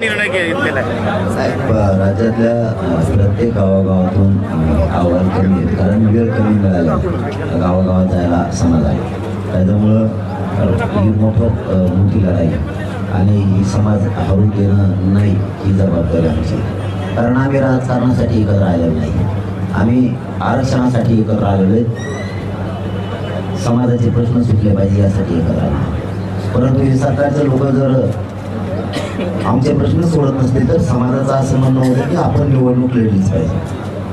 निर्णय घेतलेला आहे. साहेब राज्यातल्या प्रत्येक गावागावातून अ, आव्हान कमी आहेत. कारण वेळ कमी मिळाला गावागावात जायला समाज आहे. त्याच्यामुळं ही मोठं मोठी लढाई आणि ही समाज हरून घेणं नाही ही जबाबदारी आमची. कारण आम्ही राजकारणासाठी एकत्र आलेलो नाही. आम्ही आरक्षणासाठी एकत्र आलेलो आहे समाजाचे प्रश्न सुटले पाहिजे यासाठी एकत्र आलो. परंतु हे सरकारचे लोक जर आमचे प्रश्न सोडत नसते तर समाजाचं असं म्हणणं होतं की आपण निवडणूक लढलीच पाहिजे.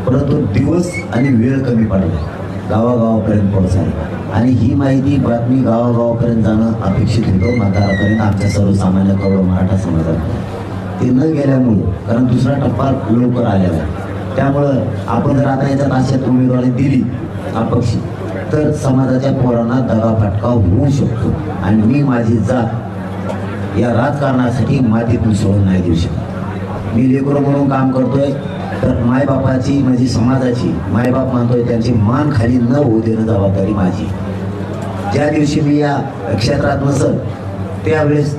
परंतु दिवस आणि वेळ कमी पडला. गावागावापर्यंत पोहोचायला आणि ही माहिती बातमी गावागावापर्यंत जाणं अपेक्षित होतं. मतदारापर्यंत आमच्या सर्वसामान्य कवळ मराठा समाजात. ते न गेल्यामुळं कारण दुसरा टप्पा लवकर आलेला आहे. त्यामुळं आपण जर आता याच्यात नाशात उमेदवारी दिली अपक्षी तर समाजाच्या पोरांना दगाफटका होऊ शकतो. आणि मी माझी जात या राजकारणासाठी मातीत मिसळून नाही देऊ शकत. मी लेकरं म्हणून काम करतोय तर मायबापाची म्हणजे समाजाची मायबाप मानतोय त्यांची मान खाली न होऊ देणं जबाबदारी माझी. ज्या दिवशी मी या क्षेत्रात नसल त्यावेळेस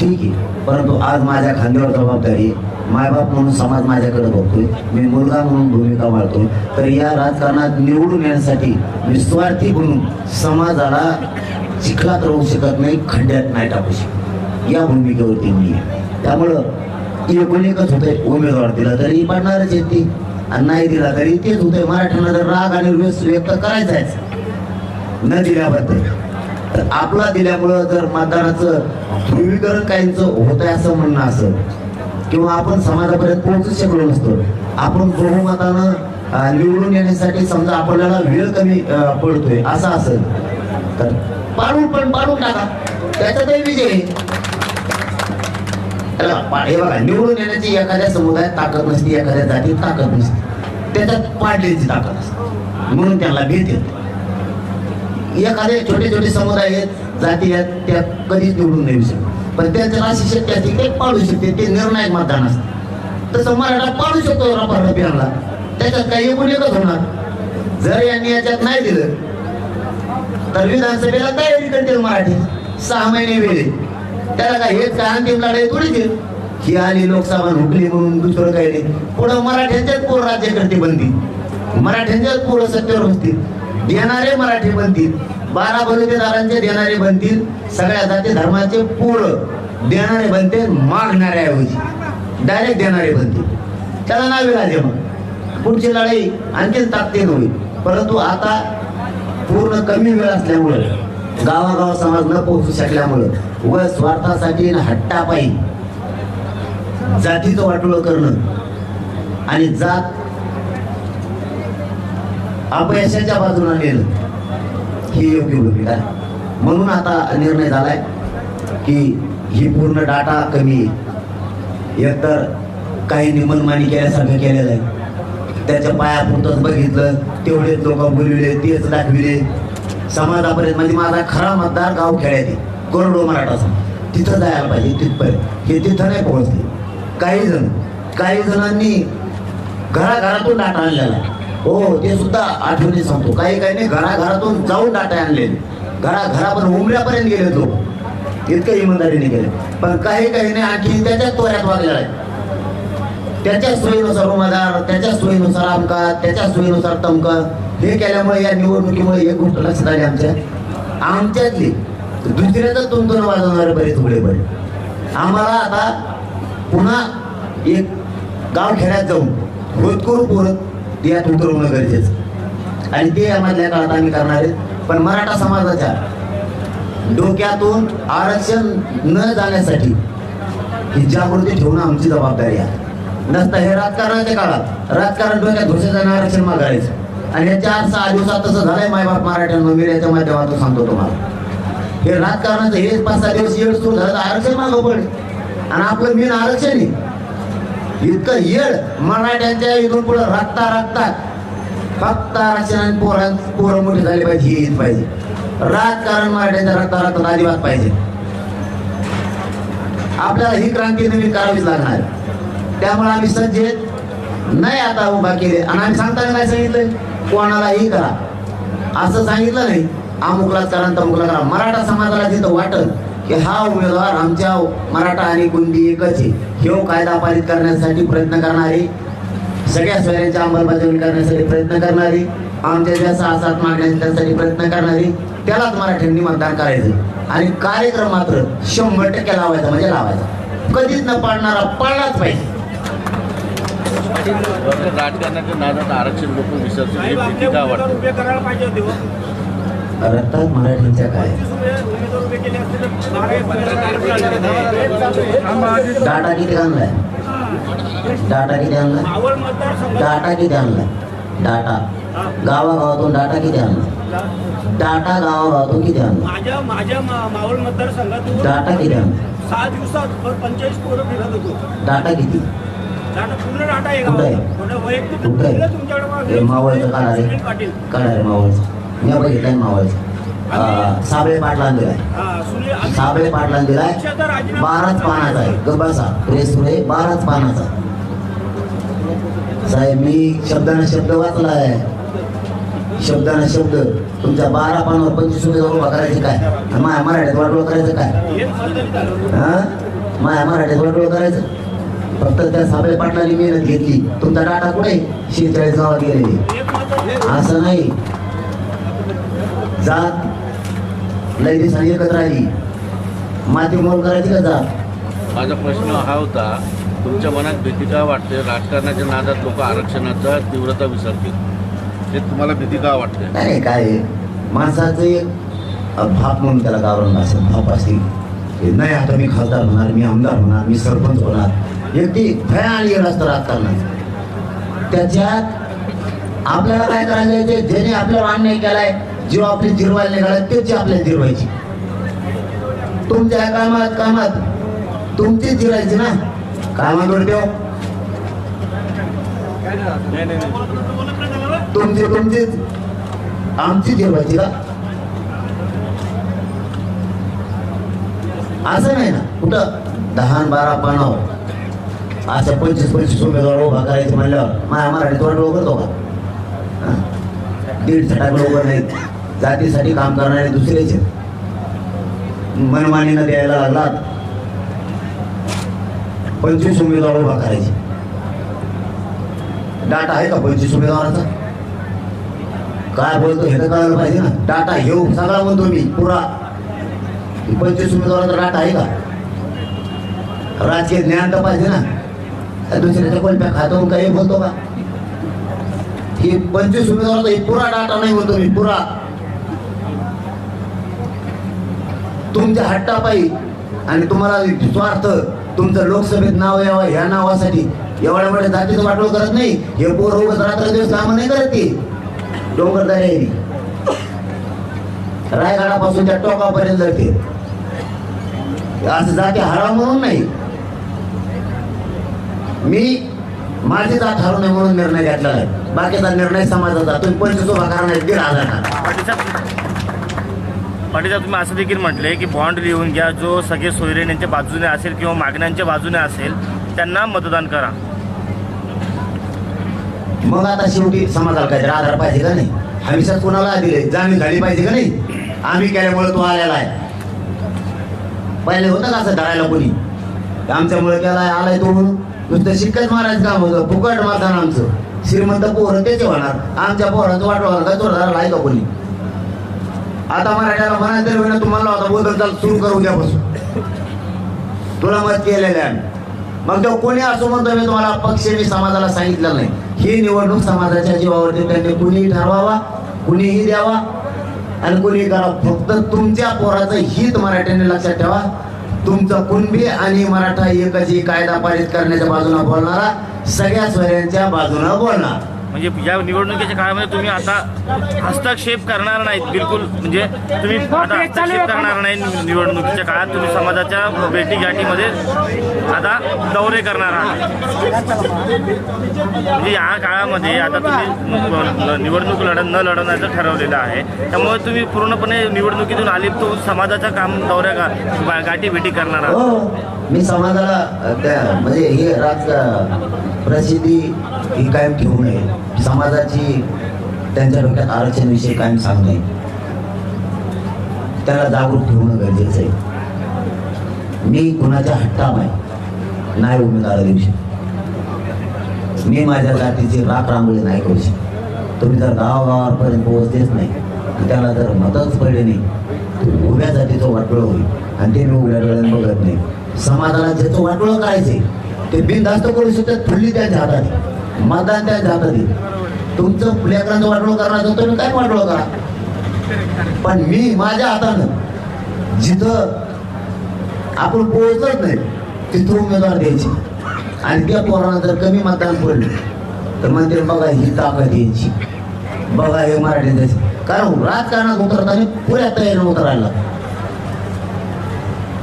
ठीक आहे. परंतु आज माझ्या खांद्यावर जबाबदारी मायबाप म्हणून समाज माझ्याकडे बघतोय मी मुलगा म्हणून भूमिका मारतोय तर या राजकारणात निवडून येण्यासाठी मी स्वार्थी म्हणून समाजाला चिखलात राहू शकत नाही खड्ड्यात नाही टाकू शकत. या भूमिकेवरती मी त्यामुळं एकूण एकच होतंय उमेदवार दिला तरी पडणारच आहे ती. आणि नाही दिला तरी तेच होतंय. मराठ्यांना जर राग आणि रोष व्यक्त करायचाच न दिल्याबद्दल. तर आपला दिल्यामुळं जर मतदानाचं ध्रुवीकरण काहींचं होत आहे असं म्हणणं असं किंवा आपण समाजापर्यंत पोहोचू शकलो नसतो आपण बहुमतानं निवडून येण्यासाठी समजा आपल्याला वेळ कमी पडतोय असं असेल. तर पाडून पण पाडून टाका. त्याच्यातही विजय. त्याला हे बघा निवडून येण्याची एखाद्या समुदायात ताकद नसते एखाद्या जातीत ताकद नसते. त्याच्यात पाडलेची ताकद असते. म्हणून त्यांना भीत येते एखादे छोटे छोटे समुदाय आहेत जाती आहेत त्या कधीच निवडून नाही येऊ शकत. पण त्यांच्या अशी शक्य असते ते पाडू शकते ते निर्णायक मतदान असते. तसं मराठा पाडू शकतो रपार अभियानला. त्याच्यात काही एकूण एकच होणार. जर यांनी याच्यात नाही दिलं तर विधानसभेला तयारी करतील मराठी. सहा महिने वेळे त्याला काय हेच काय अंतिम लढाई थोडीच ही आली लोकसभा हुकली म्हणून दुसरं काही नाही. पुढं मराठ्यांच्याच पोर राज्यकर्ते बनतील मराठ्यांच्याच पोरं सत्तेवर बसतील देणारे मराठी बनतील. बारा बलुतेदारांचे देणारे बनतील. सगळ्या जाती धर्माचे पोरं देणारे बनतील मागणाऱ्याऐवजी. डायरेक्ट देणारे बनतील त्याला नावे लागले मग. पुढची लढाई आणखीन ताकदीन होईल. परंतु आता पूर्ण कमी वेळ असल्यामुळे गावागाव समाज न पोहोचू शकल्यामुळं व स्वार्थासाठी हट्टापायी जातीचं वाटोळं करणं आणि जात अपयशाच्या बाजूला नेलं ही योग्य भूमिका आहे. म्हणून आता निर्णय झालाय की ही पूर्ण डाटा कमी एकतर काही निमनमानी केल्यासारखं केलेलं आहे. त्याच्या पायापुरतच बघितलं तेवढेच लोक बोलविले तेच दाखविले. समाजापर्यंत म्हणजे माझा खरा मतदार गाव खेळायचे कोरडो मराठा समाज. तिथं जायला पाहिजे तिथपर्यंत. हे तिथं नाही पोहोचले. काही जण काही जणांनी घराघरातून डाटा आणलेला आहे. हो ते सुद्धा आठवणी सांगतो. काही काही नाही घराघरातून जाऊन डाटा आणले घराघरापर्यंत उमऱ्यापर्यंत गेले तो इतकं इमानदारीने गेले. पण काही काही नाही आणखी त्याच्याच तोऱ्यात वागलेला आहे. त्याच्या सोयीनुसार उमेदवार त्याच्या सोयीनुसार आमका त्याच्या सोयीनुसार तमका. हे केल्यामुळे या निवडणुकीमुळे एक गोष्ट लक्षात आली आमच्या. आमच्यातली दुसऱ्याचं तुमतून वाजवणारे बरेच उघडे बरे. आम्हाला आता पुन्हा एक गाव खेड्यात जाऊन होतकरू पोरत यात उतरवणं गरजेचं आणि ते यामधल्या काळात आम्ही करणार आहेत. पण मराठा समाजाच्या डोक्यातून आरक्षण न जाण्यासाठी ही जागृती ठेवणं आमची जबाबदारी आहे. नसतं हे राजकारणाच्या काळात. राजकारण डोक्यात घुसायचं आरक्षण मागायचं आणि या चार सहा दिवसात तसं झालंय मायबाप मराठ्यांना मी याच्या माध्यमातून सांगतो तुम्हाला. हे राजकारणाचं हे पाच सहा दिवस येड सुरू झालं आरक्षण मागं पडे आणि आपलं मेन आरक्षण आहे. इतकं येड मराठ्यांच्या इथून पुढे राखता राखतात फक्त आरक्षण आणि पोरां पोरं मोठी झाली पाहिजे हे येत पाहिजे. राजकारण मराठ्यांच्या रक्ता रक्तात अजिबात पाहिजे. आपल्याला ही क्रांती नवीन करावीच लागणार. आहे. त्यामुळे आम्ही सज्ज नाही आता उभा केले. आणि आम्ही सांगताना नाही सांगितलंय. कोणालाही करा. असं सांगितलं नाही. अमुकलाच करा तमुकला करा. मराठा समाजाला तिथं वाटत की हा उमेदवार आमच्या मराठा आणि गुंडी एकच आहे. हे कायदा पारित करण्यासाठी प्रयत्न करणारे सगळ्या सोयऱ्यांची अंमलबजावणी करण्यासाठी प्रयत्न करणारी आमच्या ज्या सहा सात मागण्या त्यासाठी प्रयत्न करणारी त्यालाच मराठ्यांनी मतदान करायचं. आणि कार्यक्रम मात्र शंभर टक्के लावायचा म्हणजे लावायचा. कधीच न पाडणारा पाळलाच पाहिजे. राजकारणाच्या नादात आरक्षण लोक विसरतील. हे वाटतं? हो. काय? किती आणलाय? डाटा किती आणलाय? डाटा किती आणलाय? डाटा. गावागावातून डाटा किती आणला डाटा गावागावातून किती आणला माझ्या माझ्या मावळ मतदारसंघातून डाटा किती आणला सहा दिवसात पंचेचाळीस पोरं फिरत होतो. डाटा किती? कुठं आहे? आहे? मावळचं काढा रे काढा रे मावळचं? मी बघितलंय मावळचं. साबळे पाटलांना दिलाय साबळे पाटलांना दिलाय बाराच पानाचा आहे. गबासा प्रेस पुढे बाराच पानाचा. साहेब मी शब्दानं शब्द वाचलाय. शब्दानं शब्द. तुमच्या बारा पानावर पंचवीस रुपये उभा करायचे काय? आणि माझ्या मराठीत वाटोळ करायचं काय? हे माझ्या मराठीत वाटोळ करायचं? फक्त त्या साबळे पाटलांनी मेहनत घेतली. तुमचा डाटा कुठे? शेहेचाळीस गावात गेलेली. मतदार- असं नाही. जात लय दिवसांनी एकत्र आली माती मोल करायची का जात माझा प्रश्न हा होता तुमच्या मनात भीती का वाटते? राजकारणाच्या नादात लोक आरक्षणाचा तीव्रता विसरतील. हे तुम्हाला भीती का वाटते? नाही काय? माणसाचं एक भाप म्हणून त्याला गावरण असेल भाप असतील की नाही आता मी खासदार होणार मी आमदार होणार मी सरपंच होणार. एक ती भयान येत राजकारणात त्याच्यात आपल्याला काय करायचं ते ज्याने आपल्याला अन्याय केलाय जेव्हा आपली जिरवायला निघाला तेच आपल्याला जिरवायची. तुमच्या कामात कामात तुमचीच जिरायची ना. कामावर उडते तुमची तुमचीच आमची जिरवायची का? असं नाही ना. कुठं? दहा बारा पानावर. असं पंचवीस पंचवीस उमेदवार उभा करायचं म्हणल्यावर माझ्या मराठी तोंड उघडतो का? दीड छटाक उघड नाहीत जातीसाठी काम करणारे दुसरेच मनमानीनं द्यायला लागलात. पंचवीस उमेदवार उभा करायचे. डाटा आहे का पंचवीस उमेदवाराचा काय बोलतो हे तर कळायला पाहिजे ना. डाटा घेऊ. सगळा म्हणतो मी पुरा. पंचवीस उमेदवाराचा डाटा आहे का? राजकीय ज्ञान तर पाहिजे ना. दुसऱ्याच्या कोणत्या खात्यावरून काही बोलतो का? ही पंचवीस उमेदवाराचा हे पुरा डाटा नाही म्हणतो मी पुरा. तुमच्या हट्टापायी आणि तुम्हाला स्वार्थ तुमचं लोकसभेत नाव यावं ह्या नावासाठी एवढ्या मोठ्या जातीचं वाटोळ करत नाही. हे पोर उगाच रात्र दिवस काम नाही करत ती. डोंगरदऱ्या रायगडापासून त्या टोकापर्यंत जाते. असं जाते हरा म्हणून नाही. मी माझी जात नये म्हणून निर्णय घेतला आहे. बाकीचा निर्णय समाजाचा तुम्ही पंचवीस उभा करणार दीड हजार. पाटील तुम्ही असं देखील म्हटले की बॉन्ड लिहून घ्या जो सगळे सोयरेन यांच्या बाजूने असेल किंवा मागण्यांच्या बाजूने असेल त्यांना मतदान करा. मग आता शेवटी समाजाला काहीतरी आधार पाहिजे का नाही? हमेशा कोणाला दिले जाणीव झाली पाहिजे का नाही? आम्ही केल्यामुळे तो आलेला आहे. पहिले होतं का असं धरायला कोणी? आमच्यामुळे केलाय आलाय तो म्हणून नुसतं शिक्कच मारायचं काम होतं. फुकट मारताना आमचं. श्रीमंत पोरं त्याचे होणार. आमच्या पोरांचं वाट होणार काय चोरदार आहे का कोणी? आता मराठ्याला म्हणायचं तरी होईना तुम्हाला होता बोलत चाल सुरू करू उद्यापासून. तुला मत केलेलं आहे मग तो कोणी असो म्हणतो मी तुम्हाला पक्ष मी समाजाला सांगितलं नाही. ही निवडणूक समाजाच्या जीवावरती त्यांनी कुणीही ठरवावा कुणीही द्यावा आणि कुणी करा. फक्त तुमच्या पोराचं हित मराठ्यांनी लक्षात ठेवा. तुमचं कुणबी आणि मराठा एकच ही कायदा पारित करण्याच्या बाजूने बोलणारा सगळ्या स्वऱ्यांच्या बाजूने बोलणार. म्हणजे या निवडणुकीच्या काळामध्ये तुम्ही आता हस्तक्षेप करणार नाहीत बिलकुल. म्हणजे तुम्ही आता हस्तक्षेप करणार नाही निवडणुकीच्या काळात. तुम्ही समाजाच्या भेटी गाठीमध्ये आता दौरे करणार आहात. म्हणजे या काळामध्ये आता तुम्ही निवडणूक लढ न लढवण्याचं ठरवलेलं आहे. त्यामुळे तुम्ही पूर्णपणे निवडणुकीतून आलिप्त होऊन समाजाच्या काम दौऱ्या गा- गाठी भेटी करणार आहात. हो मी समाजाला त्या म्हणजे हे राज प्रसिद्धी ही कायम ठेवू नये. समाजाची त्यांच्या डोक्यात आरक्षण विषयी कायम सांगू नये. त्याला जागरूक ठेवणं गरजेचं आहे. मी कुणाच्या हट्टा नाही नाही उमेदवार देऊ शकत. मी माझ्या जातीची राख रांगोळी नाही करू शकत. तुम्ही जर गावागावापर्यंत पोहोचतेच नाही त्याला जर मतच पडले नाही उभ्या जातीचं वाटोळं होईल आणि ते मी उभ्या डोळ्याने बघत नाही. समाजाला ज्याचं वाटोळं करायचं ते बिनधास्त करू शकतात फुल्ली त्याच्या हातात मतदान त्यांच्या हातात तुमचं लेकरांचं वाटोळं करणार तर तुम्ही काय वाटोळं करा? पण मी माझ्या हातानं जिथं आपण पोहोचत नाही तिथं उमेदवार द्यायचे. आणि त्या पोरांना जर कमी मतदान पडलं तर म्हणते बघा ही ताकद यायची. बघा हे मराठी कारण राजकारणात उतरताना पुऱ्या तयारीनं उतरायला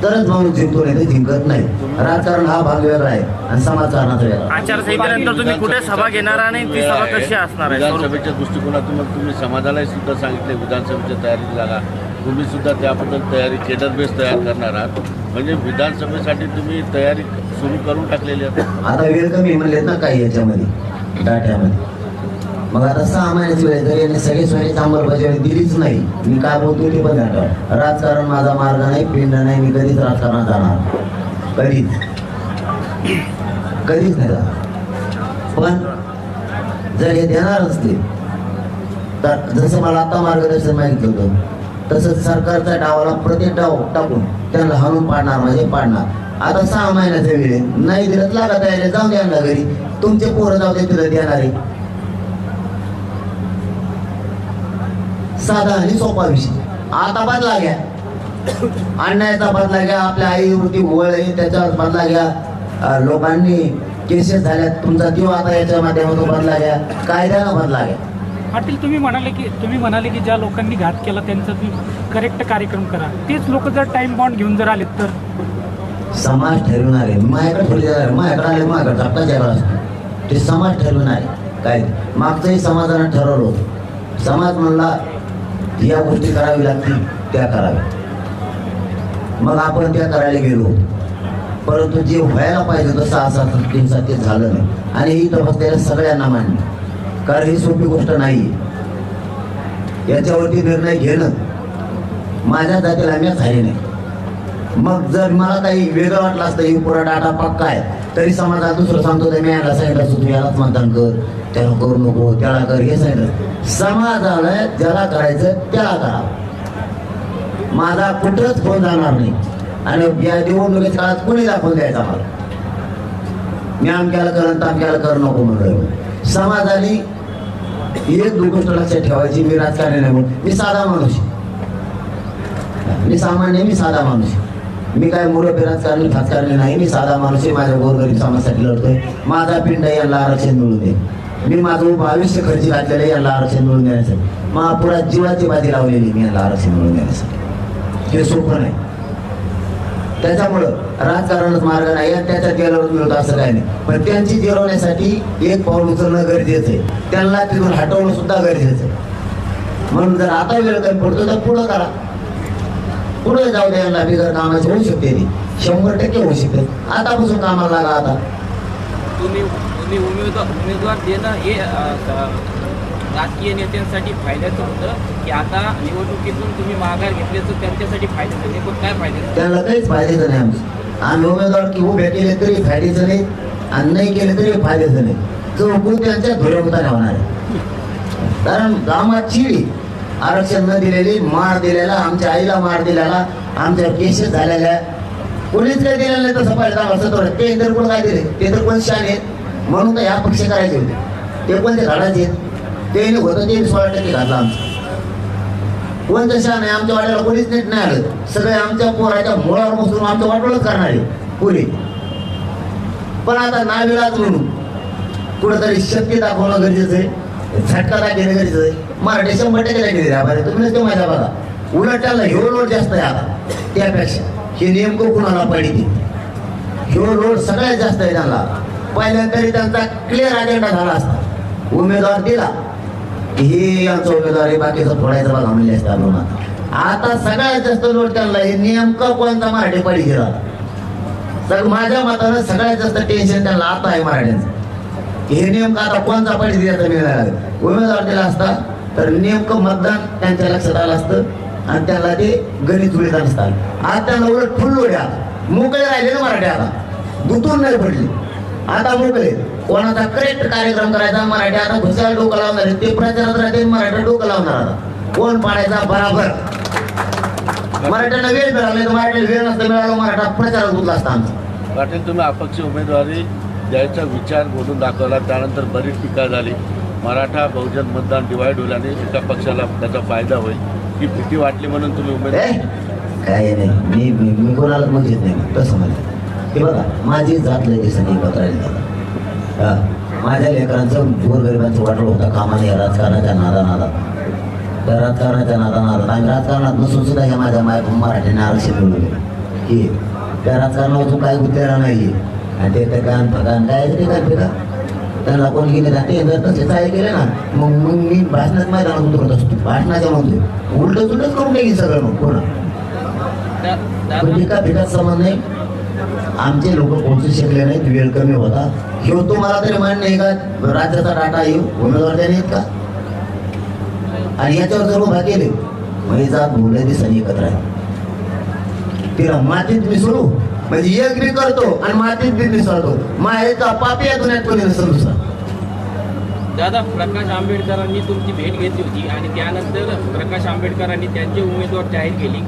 तरच माणूस जिंकतो नाही तर जिंकत नाही. राजकारण हा भाग वेगळा आहे आणि समाजकारणाचा वेगळा आचारसंहितेनंतर तुम्ही कुठे सभा घेणार आणि ती सभा कशी असणार आहे? विधानसभेच्या दृष्टिकोनातून मग तुम्ही समाजालाही सुद्धा सांगितले विधानसभेच्या तयारी लागा. तुम्ही सुद्धा त्याबद्दल तयारी केडर बेस तयार करणार आहात. म्हणजे विधानसभेसाठी तुम्ही तयारी सुरू करून टाकलेली आहे आता वेळ कमी म्हणलेत ना काही याच्यामध्ये डाट्यामध्ये. मग आता सहा महिन्याची वेळ जर यांनी सगळे सोयीची अंमलबजावणी दिलीच नाही. मी काय बोलतो ते पण आठवा राजकारण माझा मार्ग नाही पिंड नाही मी कधीच राजकारणात जाणार कधीच. कधीच नाही जाणार. पण जर हे देणार असते तर जसं मला आता मार्गदर्शन मागितलं होतं तसंच सरकारच्या डावाला प्रत्येक डाव टाकून त्यांना हाणून पाडणार म्हणजे पाडणार. आता सहा महिन्याचा वेळ नाही दिलं तर लागा तयारी जाऊन द्या ना घरी. तुमचे पोरं जाऊ दे तिला देणारे साधा आणि सोपा विषय आता बदला घ्या. अन्यायाचा बदला घ्या. आपल्या आईवरती गोळ आहे त्याच्यावर बदला घ्या. लोकांनी केसेस झाल्यात. तुमचा जीव आता याच्या माध्यमातून बदला घ्या. कायद्यानं बदला घ्या. पाटील तुम्ही म्हणाले की तुम्ही म्हणाले की ज्या लोकांनी घात केला त्यांचा तुम्ही करेक्ट कार्यक्रम करा. तेच लोक जर टाइम बॉन्ड घेऊन जर आलेत तर? समाज ठरवणार आहे माझ्याकडे आहे. माझ्याकडे आले माझ्याकडे धक्का द्यायला असतो. ते समाज ठरवणार आहे काय? मागचंही समाजानं ठरवलं होतं. समाज म्हणला या गोष्टी करावी लागतील त्या कराव्या. मग आपण त्या करायला गेलो. परंतु जे व्हायला पाहिजे तसं असा दिवसात ते झालं नाही. आणि ही तपसलेल्या सगळ्यांना मान्य कारण ही सोपी गोष्ट नाही याच्यावरती निर्णय घेणं माझ्या जातीला मी झाले नाही. मग जर मला काही वेगळं वाटलं असतं ही पुरा डाटा पक्का आहे. तरी समाजात दुसरं सांगतो तर मी याला सांगितलं असतो तू यालाच मतदान कर. त्याला करू नको त्याला कर. हे सांगितलं समाजाला ज्याला करायचं त्याला करा. माझा कुठंच फोन जाणार नाही. आणि या निवडणुकीच्या काळात कोणी दाखवून द्यायचा मला? मी आमक्याला कर तामक्याला कर नको म्हणलं समाजाने एक गोष्ट लक्षात ठेवायची मी राजकारणी नाही म्हणून. मी साधा माणूस आहे. मी सामान्य मी साधा माणूस आहे. मी काय मुरबी राजकारणी राजकारणी नाही. मी साधा माणूस आहे माझ्या गोरगरीब समाजासाठी लढतोय. माझा पिंड यांना आरक्षण मिळून दे. मी माझं भविष्य खर्ची घातलेलं यांना आरक्षण मिळून देण्यासाठी महापुरात जीवाची बाजी लावलेली मी यांना आरक्षण मिळून देण्यासाठी हे सोपं नाही. त्याच्यामुळं राजकारणात मार्ग नाही आणि त्याच्यात गेल्यावर मिळत असं काही नाही. पण त्यांची जिरवण्यासाठी एक पाऊल उचलणं गरजेचं आहे. त्यांना तिथून हटवणं सुद्धा गरजेचं आहे. म्हणून जर आता वेळ काही पडतो तर पुढं करा. पुढे जाऊ द्या यांना बिगर कामाची होऊ शकते ती. शंभर टक्के होऊ शकते. आतापासून कामाला लागा आता. तुम्ही तुम्ही उमेदवार उमेदवार देणं हे राजकीय नेत्यांसाठी फायद्याचं होतं. की आता निवडणुकीतून तुम्ही माघार घेतल्याचं त्यांच्यासाठी फायद्याचं नाही पण काय फायद्याचं त्यांना काहीच फायद्याचं नाही आमचं. आम्ही उमेदवार की उभे केले तरी फायद्याचं नाही आणि नाही केले तरी फायद्याचं नाही तो हुकूम त्यांच्या धुरवताना होणार आहे. कारण गावात चिडी आरक्षण न दिलेली मार दिलेला आमच्या आईला मार दिलेला आमच्या केसेस झालेल्या. कोणीच काय दिलेलं नाही तसं पाहिजे असं थोडं ते तर कोण काय दिले? ते तर कोण शान आहेत? म्हणून तर ह्या पक्ष करायचे होते. ते कोणते झाडाचे आहेत? ते होतं ते सोळा टक्के घातलं आमचं. कोणतं शान आहे? आमच्या वाट्याला कोणीच नीट नाही आलं. सगळे आमच्या पोराच्या मुळावर बसून आमचं वाटोळच करणारे पुरी. पण आता नाविलाज म्हणून कुठंतरी शक्य दाखवणं गरजेचं आहे. झटका दाखवणं गरजेचं आहे? मराठी शंभर टक्के गेली द्या तुम्ही ते माहिती बघा. उलट ह्यो लोड जास्त आहे आता. त्यापेक्षा हे नेमकं कुणाला पाहिजे ह्यो लोड सगळ्यात जास्त आहे त्यांना. पहिल्या तरी त्यांचा क्लिअर अजेंडा झाला असता. उमेदवार दिला. हे यांचा उमेदवार आहे बाकीचं फोडायचं बघा म्हणले असतात आपण आता. सगळ्यात जास्त लोड त्यांना हे नेमकं कोणता मराठी पाहिजे गेला तर माझ्या मतानं सगळ्यात जास्त टेन्शन त्यांना आता आहे मराठ्यांचं. हे नेमकं आता कोणता पाडी द्यायचा मिळणार उमेदवार दिला असता तर नेमकं मतदान त्यांच्या लक्षात आलं असतं आणि त्याला ते गणित जुळीत असतात आज त्यांना उलट फुललो लोड्या मोकळे राहिले ना मराठी आता. दुतून नाही पडले. आता मोकळे. कोणाचा करेक्ट कार्यक्रम करायचा मराठी आता घुसायला डोकं लावणार आहे. ते प्रचारात राहते मराठा डोकं लावणार आता. कोण पाडायचा? बराबर. मराठ्यांना वेळ मिळाला मराठी मराठीला वेळ नसता मिळाला मराठा प्रचारात गुतला असता आमचा. पाटील तुम्ही अपक्ष उमेदवारी द्यायचा विचार बोलून दाखवला. त्यानंतर बरीच टीका झाली. मराठा बहुजन मतदान डिवाईड होईल आणि एका पक्षाला त्याचा फायदा होईल ही भीती वाटली म्हणून तुम्ही उमेदवार काय नाही? मी मी मी कोणाला मग घेत नाही? तसं म्हणलं हे बघा माझी जात लय दिवसांनी एकत्र माझ्या लेकरांचं गोरगरिबांचं वाटलं होता. कामाने राजकारणाच्या नादा नादा. त्या राजकारणाच्या नादा नादा. आणि राजकारणात नसून सुद्धा हे माझ्या माय मराठीने आरक्षण मिळवलं हे त्या राजकारणातून काय गुंतलेला नाही आणि ते ठिकाण फकान काय ते काय फिका त्यांना कोण गेले ना ते जर तसे काय केले ना मग मग मी भाषणात मैदानात उतरत असतो. भाषणाच्या म्हणतो उलट उलटच करून टाकी सगळं मग पुन्हा दा- पण संबंध नाही. आमचे लोक पोहोचू शकले नाहीत वेळ कमी होता. हे तुम्हाला तरी मान नाही का? राज्याचा राटा येऊ उमेदवार त्याने आहेत का? आणि याच्यावर जर भाग केले म्हणजे जात मुलं दिसानी एकत्र आहे. तिला मातीत मिसळू म्हणजे एक बी करतो आणि मातीत बी मिसळतो मायेचा पापी या दुनियात कोणी नसेल दुसरा. दादा प्रकाश आंबेडकरांनी तुमची भेट घेतली होती आणि त्यानंतर प्रकाश आंबेडकरांनी त्यांचे उमेदवार जाहीर केली.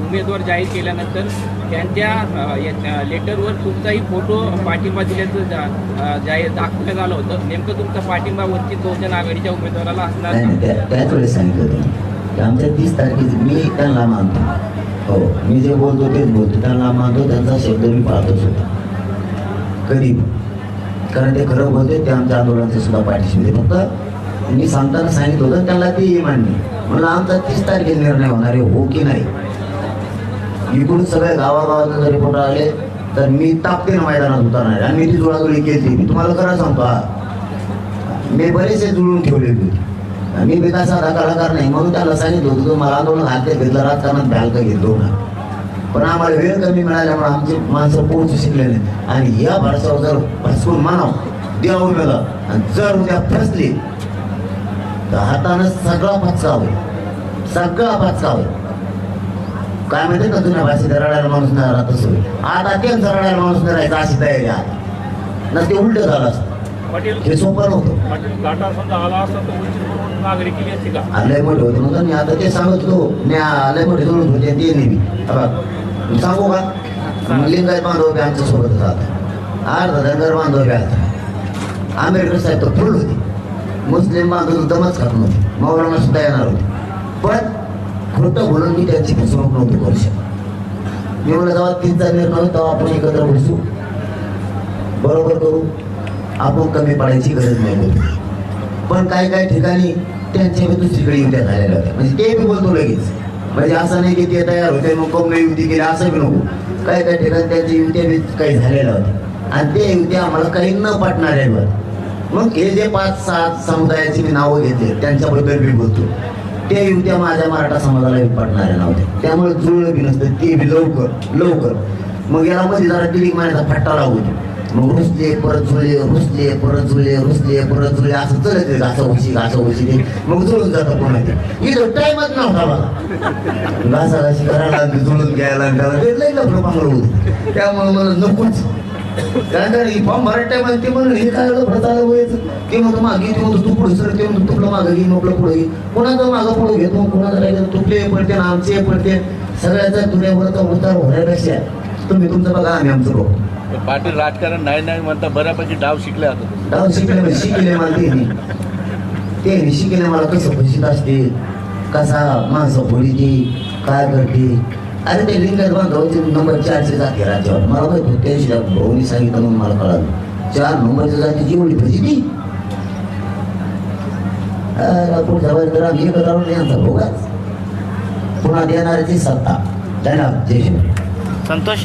उमेदवार जाहीर केल्यानंतर त्यांच्या लेटरवर तुमचाही फोटो पाठिंबा दिल्याचं जाहीर दाखवण्यात आलं होतं. नेमकं तुमचा पाठिंबा वंचित बहुजन आघाडीच्या उमेदवाराला असणार त्याच वेळेस सांगितलं होतं. आमच्या तीस तारखेच मी त्यांना मानतो. हो मी जे बोलतो तेच बोलतो त्यांना मानतो त्यांचा शब्द मी पाळतोच होता. कधी कारण ते खरं बोलते ते आमच्या आंदोलनाचे सुद्धा पाठीशी होते. फक्त मी सांगताना सांगितलं होतं त्यांना ते मान्य. म्हणून आमचा तीस तारखेला निर्णय होणार आहे हो की नाही? इकडून सगळ्या गावागावातून जर रिपोर्ट आले तर मी तापतेनं मैदानात उतरणार. आणि मी ती जुळाजुळी केली. मी तुम्हाला खरं सांगतो हा. मी बरेचसे जुळून ठेवले होते. मी बी काय साधा कलाकार नाही म्हणून त्याला सांगितलं होतं तू मला दोन हाते घेतलं राजकारणात भ्यालका घेतलो ना पण आम्हाला वेळ कमी मिळाल्यामुळे आमची माणसं पोहोचू शिकलेले आणि या भाषावर जर भसकून मानव देव उमेदवार आणि जर उद्या फसली तर हातानं सगळा पचका होईल. सगळा पचका होईल. काय माहिती का जुन्या भाषेत रडायला माणूस नाही राहत असं आता त्यांचा रडायला माणूस नाही राहायचा अशी तयारी आहे. ना ते उलट झालं असतं. हे सोपं नव्हतं. म्हणून आलंय मोठे होते. म्हणून मी आता ते सांगतो मी आलंय मोठे जुळून होते ते नेहमी. सांगू का? लिंगायत बांधव बी आमच्यासोबत राहतात. अर्धा धनगर बांधव बी आता आंबेडकर साहेब तर फुल होते. मुस्लिम बांधव दमच खात नव्हते. मौलाना सुद्धा येणार होते. पण खोटं बोलून मी त्यांची फसवणूक नव्हती करू शकत. मी म्हणलं जेव्हा तीनचा निर्णय तेव्हा आपण एकत्र बसू. बरोबर करू. आपण कमी पडायची गरज नाही बोलतो. पण काही काही ठिकाणी त्यांच्या मी दुसरीकडे युत्या झालेल्या होत्या म्हणजे ते बी बोलतो लगेच. म्हणजे असं नाही की ते तयार होते मग कम युती केली असं बी नको. काही काही ठिकाणी त्यांच्या युत्या बी काही झालेल्या होत्या आणि ते युत्या आम्हाला काही न पटणाऱ्या मग हे जे पाच सात समुदायाची मी नावं घेते त्यांच्याबद्दल मी बोलतो. ते युत्या माझ्या मराठा समाजाला पटणाऱ्या नव्हत्या त्यामुळे जुळलं बी नसतं ते बी लवकर लवकर. मग याला मध्ये जरा दिली मारायचा फट्टा लागू दे. मग रुसले परत झुले रुसले परत झुले रुसले परत झुले असं चलत आहे घासा उशी घासा उशी ते. मग जुळून जातं पुन्हा ते. इथं टाइमच नव्हता मला घासाला घाशी जुळून घ्यायला त्याला ते लई लफडं पांगलं होतं. त्यामुळे मला नकोच. कारण फॉर्म भरायला टाइम ते म्हणून हे काय लफडं चालू व्हायचं ते म्हणतो मागे ते म्हणतो तू पुढे सर ते म्हणतो तुपलं मागं घे आपलं पुढे घे. कोणाचं मागं पुढे घेतो कोणाचं राहिलं तुपले पडते आमचे पडते. सगळ्याचा दुनियाभरचा उतार होण्यापेक्षा तुम्ही तुमचं बघा आम्ही आमचं बघू. पाटील राजकारण नाही नाही म्हणता बऱ्यापैकी डाव शिकले आता. डाव शिकले म्हणजे शिकले मला ते नाही. ते नाही शिकले मला कसं फसित असते कसा माणसं फोडीती काय करते. अरे ते लिंगायत बांधवाचे नंबर चारशे जाते राज्यावर. मला माहीत होतं भाऊनी सांगितलं म्हणून मला कळालं. चार नंबरच्या जातीची एवढी फसिती पुढच्या वेळेस जरा मी एकत्र राहून यांचा भोगाच पुन्हा देणाऱ्याची सत्ता. त्यांना जय शिवाय संतोष?